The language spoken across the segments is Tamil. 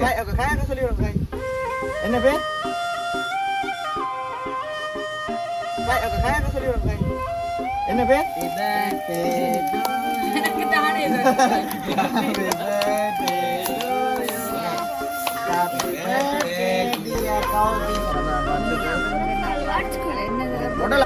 காய், okay, காய் அக்கா சொல்லி விடுங்க, காய். என்ன பேர் காய், okay, காய் அக்கா சொல்லி விடுங்க, காய். என்ன பேர் எனக்கு தானே Happy birthday to you. Happy birthday, dear Kausi. முதல்ல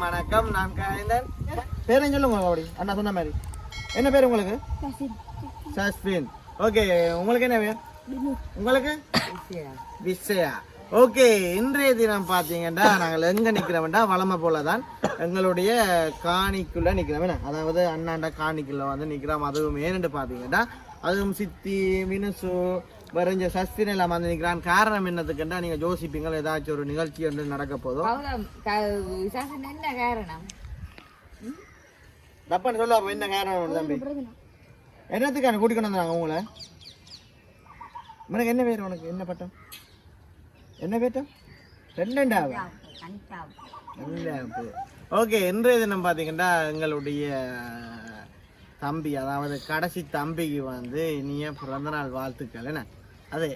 வணக்கம் நான் கலைந்தன் பேரும் சொல்லுங்க அப்படி அண்ணா சொன்ன மாதிரி. என்ன பேர் உங்களுக்கு? சஸ்பின் ஓகே உங்களுக்கு என்ன பேர்? உங்களுக்கு? விசயா. ஓகே இன்றைய தினம் பார்த்தீங்கன்னா நாங்கள் எங்கே நிற்கிறோம்டா வளமை போல தான் எங்களுடைய காணிக்குள்ளே நிற்கிறோம் அதாவது அண்ணாண்ட காணிக்குள்ள வந்து நிற்கிறோம் அதுவும் ஏன்னு பார்த்தீங்கன்னா அதுவும் சித்தி மினுசு வரைஞ்ச சஸ்பின் எல்லாம் வந்து நிற்கிறான் காரணம் என்னத்துக்குண்டா நீங்கள் யோசிப்பீங்க ஏதாச்சும் ஒரு நிகழ்ச்சி ஒன்று நடக்க போதும் என்ன காரணம்? தப்பான்னு சொல்ல என்ன காரணம் தம்பி? என்னத்துக்கான கூட்டிக்கொண்டு வந்தாங்க உங்களை? உனக்கு என்ன பேர் உனக்கு? என்ன பட்டம்? என்ன பேட்டம்? ரெண்டாவா ஓகே இன்றைய தினம் பார்த்தீங்கன்னா எங்களுடைய தம்பி அதாவது கடைசி தம்பிக்கு வந்து இனிய பிறந்தநாள் வாழ்த்துக்கள் என்ன? அதே.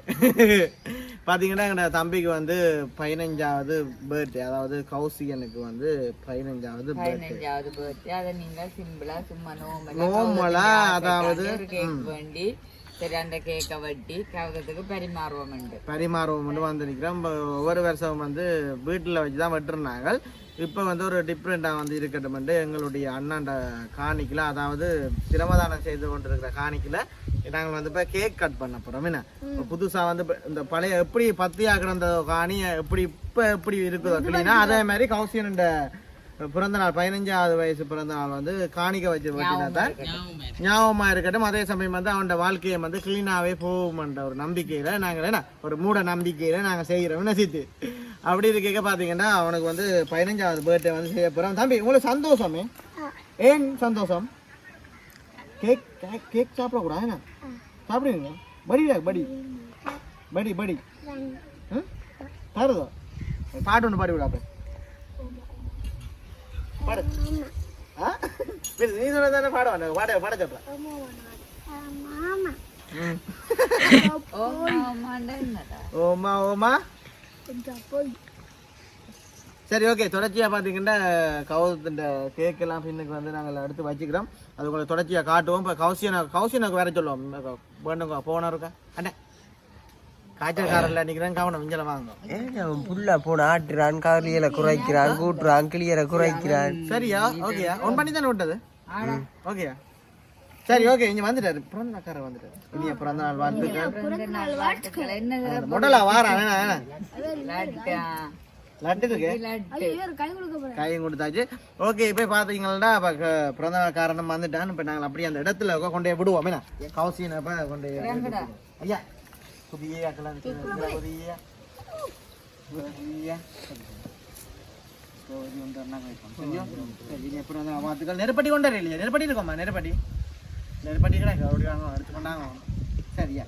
பார்த்தீங்கன்னா எங்களோட தம்பிக்கு வந்து பதினஞ்சாவது பர்த்டே அதாவது கௌசிகனுக்கு வந்து பதினஞ்சாவது பதினஞ்சாவது பர்த்டே அதை நீங்க சிம்பிளா சும்மா நோமலா, அதாவது, வேண்டி சரி அந்த கேக்கை வெட்டி கவகத்துக்கு பரிமாறுவோம் உண்டு பரிமாறுவோம் வந்து இப்ப ஒவ்வொரு வருஷம் வந்து வீட்டில் வச்சு தான் வெட்டுருந்தாங்க இப்போ வந்து ஒரு டிஃப்ரெண்ட்டாக வந்து இருக்கட்டும் எங்களுடைய அண்ணாண்ட காணிக்கில் அதாவது சிரமதானம் செய்து கொண்டிருக்கிற காணிக்கில் நாங்கள் வந்து இப்போ கேக் கட் பண்ண போகிறோம் என்ன புதுசாக வந்து இப்ப இந்த பழைய எப்படி பத்தியாக கிடந்த காணி எப்படி இப்போ எப்படி இருக்குதோ கிளீனா அதே மாதிரி கௌசியனோட பிறந்த நாள் பதினஞ்சாவது வயசு பிறந்த நாள் வந்து காணிக்க வச்சு வெட்டினா தான் ஞாபகமா இருக்கட்டும். அதே சமயம் வந்து அவனோட வாழ்க்கையை வந்து கிளீனாவே போகும்ன்ற ஒரு நம்பிக்கையில நாங்கள் என்ன ஒரு மூட நம்பிக்கையில நாங்க செய்கிறோம். என்ன சித்து? அப்படி இருக்க பாத்தீங்கன்னா அவனுக்கு வந்து பதினஞ்சாவது பர்த்டே வந்து செய்ய போறோம். தம்பி உங்களுக்கு சந்தோஷமே? ஏன் சந்தோஷம்? கேக் கேக் கேக் சாப்பிடக்கூடாது என்ன? சாப்பிடுவீங்க படி படி. படி படி. ம்? பாடுதோ பாட்டு ஒன்று பாடி விட அப்ப. பாடு. நீ சொல்றதானே பாட வேண்டாம் பாட பாட சொல்றேன் ஓமா ஓமா சரி ஓகே. தொடர்ச்சியாக பார்த்தீங்கன்னா கௌதத்தின் கேக் எல்லாம் பின்னுக்கு வந்து நாங்கள் எடுத்து வச்சுக்கிறோம். அது உங்களுக்கு தொடர்ச்சியாக காட்டுவோம். இப்போ கௌசியனை கௌசியனுக்கு வேற சொல்லுவோம். வேணுங்க போனா இருக்கா அண்ணே. காய்ச்சல்காரில் நிற்கிறேன் கவனம் இஞ்சல வாங்க. ஏன் அவன் புல்லா போன ஆட்டுறான் குறைக்கிறான் கூட்டுறான் கிளியரை குறைக்கிறான். சரியா? ஓகேயா? ஒன் பண்ணி தானே விட்டது? ஓகேயா? சரி ஓகே இங்க வந்துட்டாரு. பிறந்த நாக்கார வந்துட்டாரு. இனிய பிறந்த நாள் வாழ்த்துக்கள். முதல்ல வாரா வேணா வேணா. லட்டா. இருக்கு? கையும் கொடுத்தாச்சு. ஓகே இப்போ பார்த்தீங்கன்னா இப்போ பிறந்த நாள் காரணம் வந்துட்டான். இப்போ நாங்கள் அப்படியே அந்த இடத்துல கொண்டு போய் விடுவோம். என்ன? கவுசியனை இப்போ கொண்டு. ஐயா புதிய ஆக்கலாம் புதிய புதிய. சரி, ஒன்று அண்ணாங்க வைப்போம். சரியா? சரி, இனி எப்படி வந்து வாழ்த்துக்கள் நெருப்பட்டி கொண்டு வர இல்லையா? நெருப்பட்டி இருக்கோம்மா நெருப்பட்டி நெருப்பட்டி கிடக்கு அப்படி வாங்க எடுத்து கொண்டாங்க சரியா?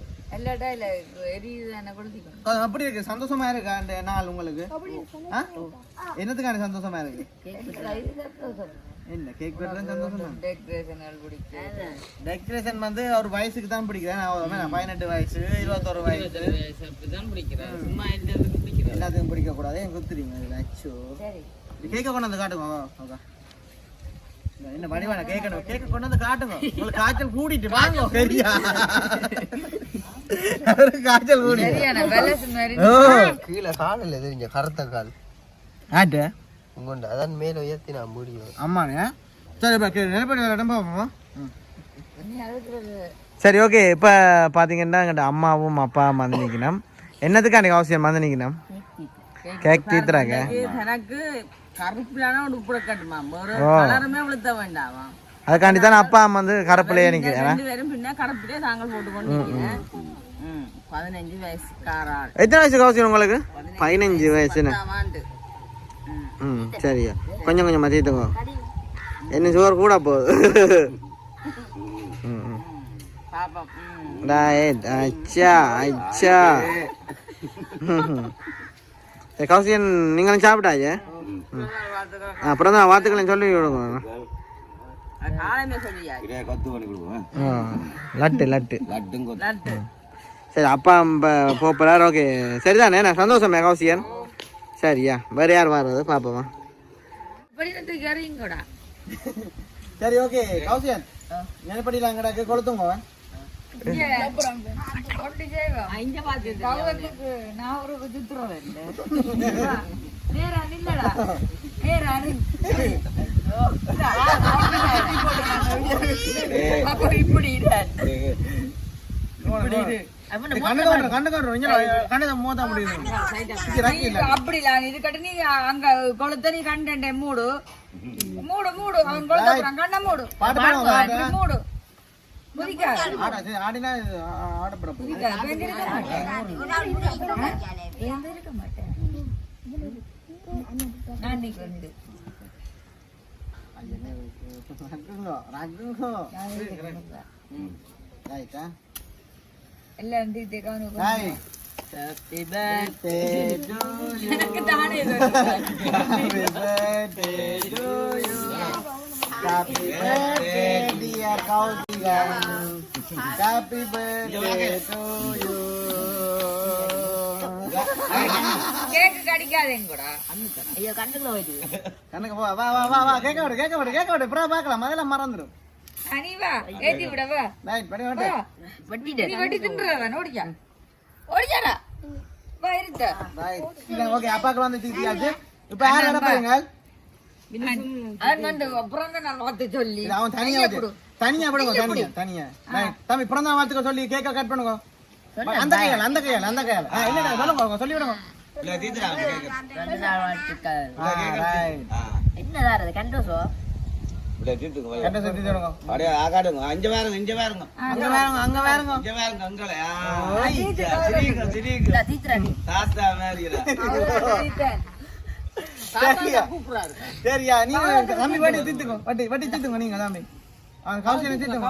அப்படி இருக்கு. சந்தோஷமா இருக்கா அந்த நாள் உங்களுக்கு? என்னத்துக்கான சந்தோஷமா இருக்கு? என்ன கேக் வெட்டுறது சந்தோஷமா டெக்கரேஷன்கள் பிடிக்கும் டெக்கரேஷன் வந்து ஒரு வயசுக்கு தான் பிடிக்குது நான் பதினெட்டு வயசு இருபத்தொரு வயசு. எல்லாத்துக்கும் பிடிக்க கூடாது என் குத்துறீங்க? அச்சோ. சரி. கேக்க கொண்டு வந்து காட்டுங்க. இந்த என்ன வடிவான கேட்கணும் கேக்க கொண்டு வந்து காட்டுங்க. உங்களுக்கு காய்ச்சல் கூடிட்டு வாங்க சரியா? காய்ச்சல் கூடி கீழே காலில் தெரிஞ்ச கருத்த கால். ஆட்டு. உங்கொண்டு அதான் மேல உயர்த்தி நான் முடியும். ஆமாங்க சரி இப்போ நிலப்படி இடம் அதுக்குறது சரி ஓகே. இப்போ பார்த்தீங்கன்னா எங்கிட்ட அம்மாவும் அப்பாவும் வந்து நிற்கணும் என்னத்துக்கான அவசியம் வந்து நிற்கணும் கேக் தீத்துறாங்க எனக்கு கருப்பிலான உடுப்புட கட்டுமா? ஒரு ஓ. கலருமே விழுத்த வேண்டாமா? அதுக்காண்டி தானே அப்பா அம்மா வந்து கரப்பிலேயே நிற்கிறேன் ரெண்டு பேரும் பின்ன கருப்பிலே தாங்கள் போட்டு கொண்டு நிக்கிறேன். ம். பதினஞ்சு எத்தனை வயசு கௌசியம் உங்களுக்கு? பதினஞ்சு வயசுன்னு. ம் சரியா. கொஞ்சம் கொஞ்சம் மதியத்துங்க என்ன சுகர் கூட போகுது அச்சா அச்சா. கௌசியன் நீங்களும் சாப்பிட்டாச்சு? அப்புறம் தான் வாத்துக்களையும் சொல்லி விடுங்க லட்டு லட்டு. சரி அப்பா போப்பலார் ஓகே. சரிதானே? நான் சந்தோஷமே கௌசியன். சரியா. வேறு யார் வர்றது? இறங்கிக்கூடா சரி ஓகே கௌசியன் நெருப்படியில் அங்கடாக்கு கொளுத்துங்க இப்படி. இப்படி அப்படி இல்ல இது கட்டு நீ அங்க கொளுத்த நீ கண்டே மூடு. மூடு மூடு அவன் கொளுத்த கண்ண மூடு. மூடு சரி ஆடினா ஆடப்பட குதிக்காத பேந்திருக்க மாட்டேன் பேந்திருக்க மாட்டேன் நான் இன்னைக்கு வந்து எல்லாம் தீர்த்தே கவனம் ஹாப்பி பர்த்டே எனக்கு தானே Happy birthday, dear Kausigan. Happy birthday to you. கேக்கு கடிக்காதேங்க கூட ஐயோ கண்டுக்குள்ள போயிட்டு கண்ணுக்கு போ வா வா வா வா கேட்க விடு கேட்க விடு கேட்க விடு அப்புறம் பார்க்கலாம் அதெல்லாம் மறந்துடும் ஏத்தி விட்டு வட்டி வா ஓகே அப்பாக்கு வந்து தீட்டியாச்சு இப்போ யார் வர பாருங்க? அவன் வந்து பிறந்த நாள் பார்த்து சொல்லி. அவன் தனியா தனியா விடுங்க தனியா தனியா தம்பி பிறந்த சொல்லி கேக்க கட் பண்ணுங்க. அந்த கையால் அந்த கையால் அந்த கையால். இல்ல சொல்லுங்க சொல்லி விடுங்க. இல்ல தீத்துறா ரெண்டு நாள் வாழ்த்துக்கள். ஆ, right. என்னதான் கண்டோசோ வேறுங்க வேறுங்க அங்க வேறுங்க அங்க வேறுங்க இஞ்ச வேறுங்க அங்களே சிரிங்க சிரிங்க தீத்துறாடி தாத்தா மேரியா சரியா சரியா நீங்க தம்பி வட்டி தீத்துக்கோ வட்டி வட்டி நீங்க தம்பி அவன் கௌசல்யம்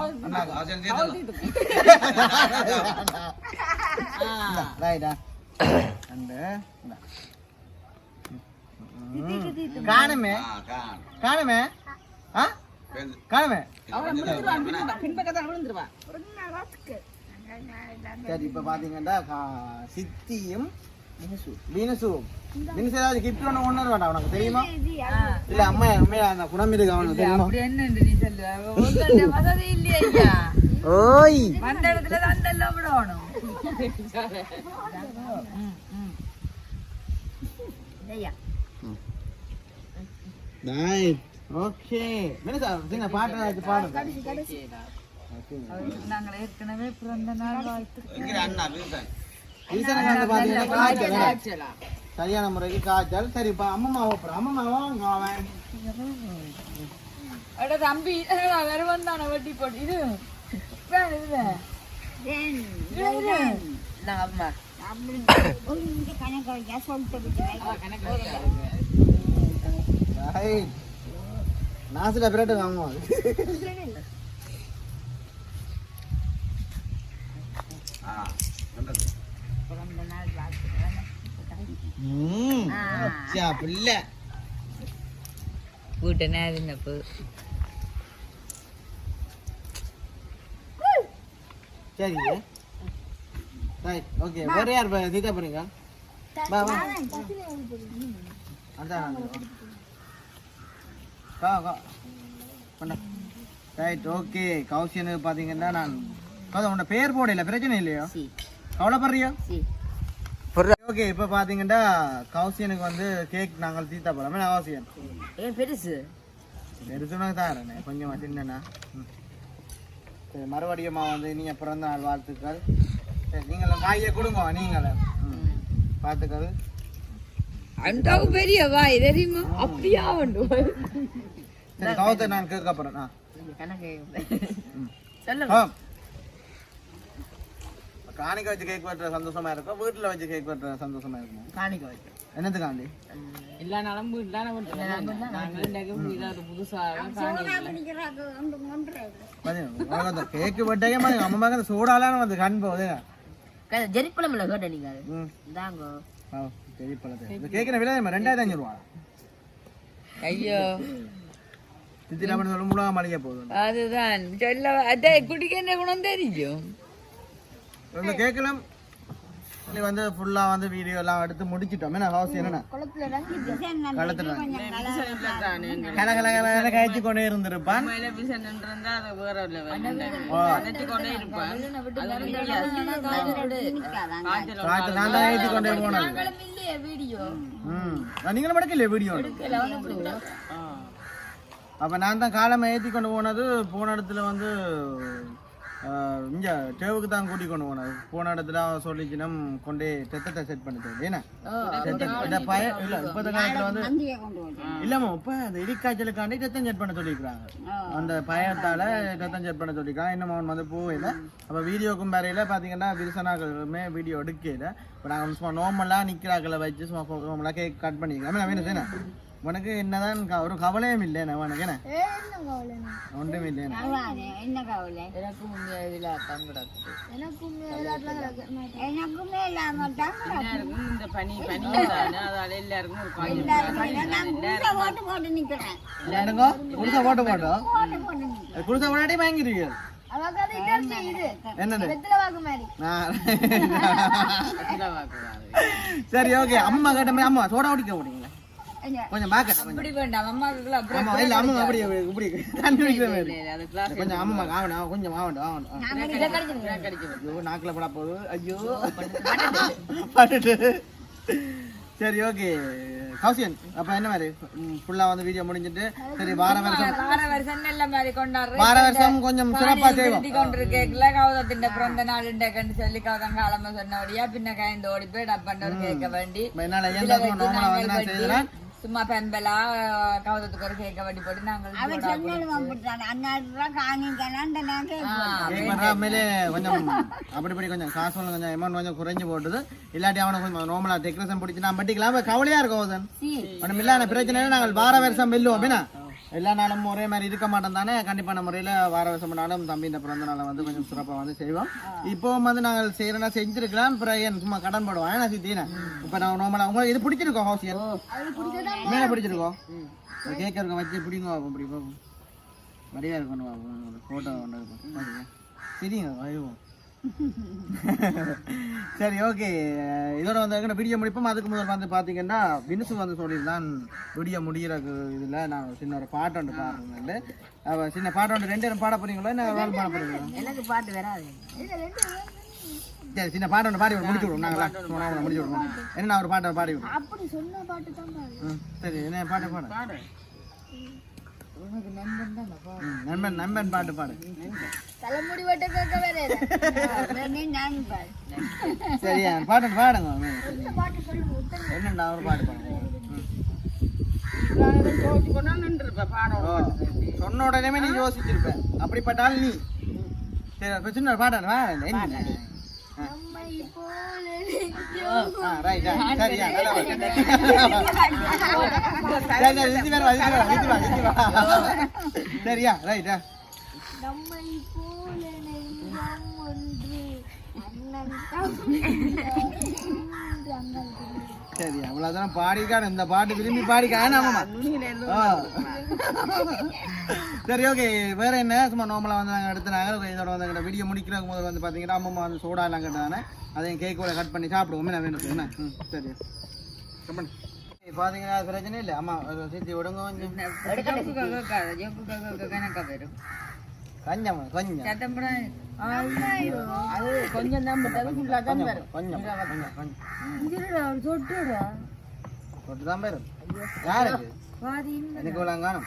அந்த. காணுமே ஆ கான் காணுமே ஆ? விழுந்துருவா. சரி இப்ப பாத்தீங்கன்னா சித்தியும் வீனசுவும் வீனசு ஏதாவது கிஃப்ட் ஒண்ணு ஒண்ணு வேண்டாம். உனக்கு தெரியுமா? இல்ல அம்மா உண்மையா அந்த குணம் இருக்கு அவனுக்கு தெரியுமா? என்ன நீ சொல்லு? உங்கள்ட்ட வசதி இல்லையா? ஐயா ஓய். வந்த இடத்துல தண்டெல்லாம் விடணும். Right okay. வீனசா சின்ன பாட்டு பாடுங்க நாங்கள் ஏற்கனவே பிறந்த நாள் வாழ்த்து சரியான முறைக்கு காய்ச்சல். சரி இப்ப அம்மம்மா வாங்க அவன் அட தம்பி வேற வந்தான வட்டி போட்டு. இது வேற இது நாங்க அம்மா ரைட் நாசில பிரெட் வாங்குவோம் பிள்ளை வீட்டு நேரினப்பு சரி ரைட் ஓகே வேற யார் பா- தீட்டா போறீங்க வா வா அதான் வா வா. பண்ண ரைட் ஓகே கௌசியனுக்கு பார்த்தீங்கன்னா நான் கௌதம் உன்னோட பேர் போடல பிரச்சனை இல்லையோ? கவலைப்படுறியோ? சி. ஓகே இப்போ பார்த்தீங்கன்னா கௌசியனுக்கு வந்து கேக் நாங்கள் தீத்தா போகிறோம் கௌசியன். ஏன் பெருசு? பெருசுனக்கு தான் கொஞ்சம் சின்னண்ணா ம். சரி மறுபடியும் வந்து நீங்கள் பிறந்த நாள் வாழ்த்துக்கள். சரி நீங்களும் காயை கொடுங்க நீங்களும். ம். வாழ்த்துக்கள் அண்டாவு பெரிய வாய் தெரியுமா அப்படியா உண்டு சரி கௌத்தை நான் கேட்க ம். சொல்லுங்க. ஆ. காணிக்க வச்சு கேக் வெட்டுற சந்தோஷமா இருக்கும் வீட்டுல வச்சு கேக் வெட்டுற சந்தோஷமா இருக்கும்? காணிக்க வைக்க என்னத்துக்காண்டி எல்லா நாளும் வீட்டுல புதுசாக கேக்கு வெட்டவே மாதிரி நம்ம பார்க்க அந்த சூடாலாம் வந்து கண் போகுதுங்க ஜெரிப்பழம் கேட்ட நீங்க. ம். சரி பழத்தை இந்த கேக்கின விலை ரெண்டாயிரத்தி அஞ்சூறு ரூபா ஐயோ. சித்தி நம்ம சொல்ல முழுவா மளிகை போகுது. அதுதான். சொல்ல அதே குணம் தெரியும். இந்த கேக்கெல்லாம் வந்து ஃபுல்லாக வந்து வீடியோ எல்லாம் எடுத்து முடிச்சிட்டோம். என்ன ஹவுஸ் என்னன்னா? களத்துல. கல கல கல கல கொண்டே இருந்திருப்பான். ஓ, நான் தான் கொண்டே போனது. ம். நீங்களும் எடுக்கலையே வீடியோ அப்போ நான் தான் காலமா ஏற்றி கொண்டு போனது. போன இடத்துல வந்து இங்க டேவுக்கு தான் கூட்டி கொண்டு போனது போன இடத்துல சொல்லிச்சினம் கொண்டே தெத்தத்தை செட் பண்ண தேவை என்ன? தெத்தம். இந்த பய இல்ல இப்பத்த காலத்துல வந்து இல்லம்மா இப்ப அந்த இடிக்காய்ச்சலுக்காண்டி ரத்தம் செட் பண்ண சொல்லியிருக்காங்க அந்த பயத்தால ரத்தம் செட் பண்ண சொல்லியிருக்காங்க இன்னும் அவன் வந்து போகல. அப்ப வீடியோக்கும் வரையில பாத்தீங்கன்னா விரிசனாக்களுமே வீடியோ எடுக்கல. இப்போ நாங்கள் சும்மா நார்மலாக நிற்கிறாக்களை வச்சு சும்மா நார்மலாக கேக் கட் பண்ணிக்கலாம் நான் வேணும் உனக்கு என்னதான் ஒரு கவலையும் இல்லை என்ன உனக்கு என்ன? ஒன்றும் இல்லை என்ன? கவலை? எனக்கும் இதுல தான் கிடக்குது. எனக்குமே இல்லாம தான் இந்த பனி பனி அதால எல்லாருக்கும் ஒரு போட்டு குடிசா போட்டு? போட்டோம் குடிசா போட்டாட்டி வாங்கிருக்கீங்க அவங்க அது இன்னொரு இது என்னது? வெத்தலை வாக்கு மாதிரி. நான் சரி ஓகே அம்மா கேட்ட மாதிரி அம்மா சோடா குடிக்க போறீங்களா. கொஞ்சம் கொஞ்சம். அப்படி வேண்டாம். அம்மாவுக்குள்ள அப்புறம் ஆமா இல்ல அம்மா அப்படி இப்படி தண்ணி குடிக்கிற மாதிரி. அது கிளாஸ் கொஞ்சம் அம்மா ஆகணும் கொஞ்சம் ஆகணும் ஆகணும் ஐயோ நாக்குல பட போகுது. ஐயோ. பட்டுட்டு சரி ஓகே. கௌசியன் அப்ப என்ன மாதிரி? ஃபுல்லா வந்து வீடியோ முடிஞ்சிட்டு சரி வார வருஷம். வார வருஷம் நல்ல மாதிரி கொண்டாடுறேன். வார வருஷம் கொஞ்சம் சிறப்பா செய்வோம். கட்டி கொண்டிருக்கேக்கல கௌதத்தின் பிறந்த நாள் கண்டு சொல்லி கௌதம் காலமா சொன்னபடியா பின்ன கைந்து ஓடி போய் டப்பாண்ட ஒரு கேட்க வேண்டி. என்னால வச்சு நார்மலா வந்து நான் செய்தேன் சும்மா பெம்பலா கௌதத்துக்கு ஒரு கேட்க வேண்டி போட்டு நாங்கள் அவன் சொன்னாலும் வந்துட்டான் கொஞ்சம் அப்படி இப்படி கொஞ்சம் காசு கொஞ்சம் அமௌண்ட் கொஞ்சம் குறைஞ்சு போட்டுது. இல்லாட்டி அவனை கொஞ்சம் நார்மலா டெக்கரேஷன் பிடிச்சி நான் பட்டிக்கலாம் கவலையா இருக்கும் ஒன்றும் இல்லாத பிரச்சனை நாங்கள் வார வருஷம் வெல்லுவோம் அப்படின்னா எல்லா நாளும் ஒரே மாதிரி இருக்க மாட்டோம் தானே கண்டிப்பான முறையில் வார வருஷம் தம்பி இந்த பிறந்த நாளை வந்து கொஞ்சம் சிறப்பாக வந்து செய்வோம். இப்போ வந்து நாங்கள் செய்யறதா செஞ்சிருக்கலாம். அப்புறம் ஏன் சும்மா கடன் போடுவோம். ஏன்னா சித்தினா இப்போ நான் நார்மலாக உங்களுக்கு இது பிடிச்சிருக்கோம் ஹவுசியல் மேலே பிடிச்சிருக்கோம் கேட்க இருக்க வச்சு பிடிங்க பார்ப்போம் இப்படி பார்ப்போம் வடிவாக இருக்கணும் ஃபோட்டோ கொண்டு இருக்கும் சரிங்க வருவோம் சரி ஓகே. இதோட வந்து வீடியோ முடிப்போம். அதுக்கு முதல் வந்து பார்த்தீங்கன்னா வினுசு வந்து சொல்லியிருந்தான் வீடியோ முடிகிற இதில். நான் சின்ன ஒரு பாட்டு ஒன்று பாடுறேன். அவ சின்ன பாட்டு ஒன்று ரெண்டு பாட போறீங்களா? என்ன வேலை பாட போறீங்களா? எனக்கு பாட்டு வராது. சரி சின்ன பாட்டு ஒன்று பாடி முடிச்சு விடுவோம். நாங்களா சொன்னா முடிச்சு விடுவோம். என்ன நான் ஒரு பாட்டை பாடி விடுவோம் அப்படி சொன்ன பாட்டு தான் பாரு ம், சரி என்ன பாட்டு பாடு. ம், நண்பன் நண்பன் பாட்டு பாடு. தலைமுடி வெட்ட கேட்க வேற நீ நான் பாரு சரியா பாட்டு பாடுங்க. என்னண்டா ஒரு பாட்டு பாடுங்க. சொன்ன உடனே நீ யோசிச்சிருப்ப. அப்படிப்பட்டால் நீ. சரி சின்ன ஒரு பாட்டு வா என்ன ஆ. ஆ, right, right. சரியா, நல்லா வா. சரி, சரி, நிறுத்தி வேற வா, நிறுத்தி வா, நிறுத்தி வா, நிறுத்தி வா. சரியா ரைட் நம்மை போல ஒன்று. சரி அவ்வளவுதான் பாடிக்கான இந்த பாட்டு விரும்பி பாடிக்கான. சரி ஓகே வேற என்ன? சும்மா நார்மலாக வந்து நாங்கள் எடுத்துனாங்க இதோட வந்து எங்கள் வீடியோ முடிக்கிறதுக்கு முதல்ல வந்து பார்த்தீங்கன்னா அம்மா வந்து சோடா எல்லாம் கேட்டாங்க. அதையும் கேக்கோட கட் பண்ணி சாப்பிடுவோம் என்ன வேணும் என்ன ம் சரி. கட் பண்ணு பார்த்தீங்கன்னா பிரச்சனை இல்லை. அம்மா சீத்தி விடுங்க கொஞ்சம். வரும். கொஞ்சம் கொஞ்சம். அது கொஞ்சம் தான் விட்டது ஃபுல்லாக தான் வரும். கொஞ்சம் கொஞ்சம். கொஞ்சம் தொட்டு தான் போயிடும் யாருக்கு எனக்கு காணும்.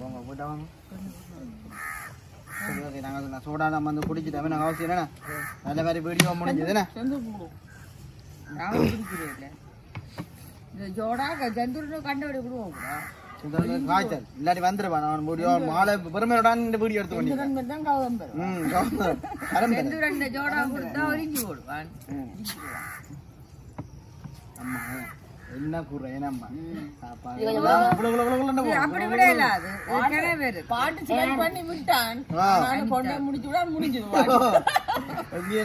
போங்க போட்டா வாங்க சரி ஓகே நாங்கள் சோடா நம்ம வந்து குடிச்சிட்டோம் நாங்கள் அவசியம் என்ன நல்ல மாதிரி வீடியோ முடிஞ்சதுண்ணே காய்ச்சல் இல்லாட்டி வந்துருவான் அவன் வீடியோ மாலை பெருமையோட இந்த வீடியோ எடுத்து அம்மா என்ன கூற ஏனம்மா. அப்படி விட இல்லாது கிணவே இருக்கு பாட்டு செலக்ட் பண்ணி விட்டான். நான் போய் முடிச்சு விட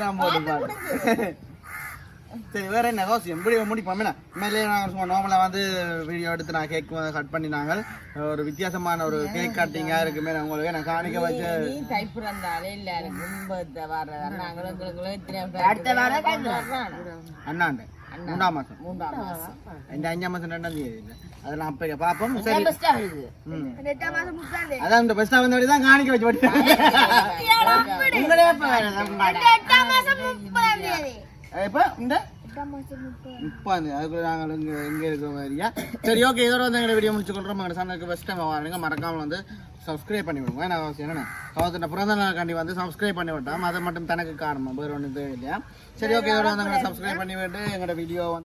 நான் போட்டு. சரி வேற என்ன? கோசியம் இப்படி முடிப்போம் என்ன? மேலே நாங்கள் சும்மா நார்மலாக வந்து வீடியோ எடுத்து நான் கேக் கட் பண்ணி நாங்கள் ஒரு வித்தியாசமான ஒரு கேக் கட்டிங்காக இருக்குமே உங்களுக்கு நான் காணிக்க வச்சு நீ தைப்பு இருந்தாலே எல்லாரும் முன்பத்தை வர்றதா. நாங்களும் அண்ணாண்டு. மூன்றாம் மாதம் மூன்றாம் மாசம். இந்த அஞ்சாம் மாதம் ரெண்டாம் தேதி இல்லை அதை நான் அப்போ பார்ப்போம் சரி. பெஸ்டா மாசம் அதான் இந்த பெஸ்ட்டாக வந்தபடி தான் காணிக்க வச்சு படித்தேன் உங்களே இப்போ மாசம் இந்த மாசம் முப்பாந்து அதுக்குள்ள நாங்கள் இங்கே எங்கே இருக்கிற மாதிரியா? சரி ஓகே இதோட வந்து எங்களை வீடியோ முடிச்சு கொள்கிறோம் எங்கள் சேனலுக்கு ஃபஸ்ட் டைம் வாங்க மறக்காமல் வந்து சப்ஸ்கிரைப் பண்ணி விடுங்க ஏன்னா அவசியம் என்னென்ன அவத்தின பிறந்த நாளுக்காண்டி வந்து சப்ஸ்கிரைப் பண்ணி விட்டோம். அது மட்டும் தனக்கு காரணம். வேறு ஒன்றும் இல்லையா சரி ஓகே இதோட வந்து எங்களை சப்ஸ்கிரைப் பண்ணி விட்டு எங்களோட வீடியோ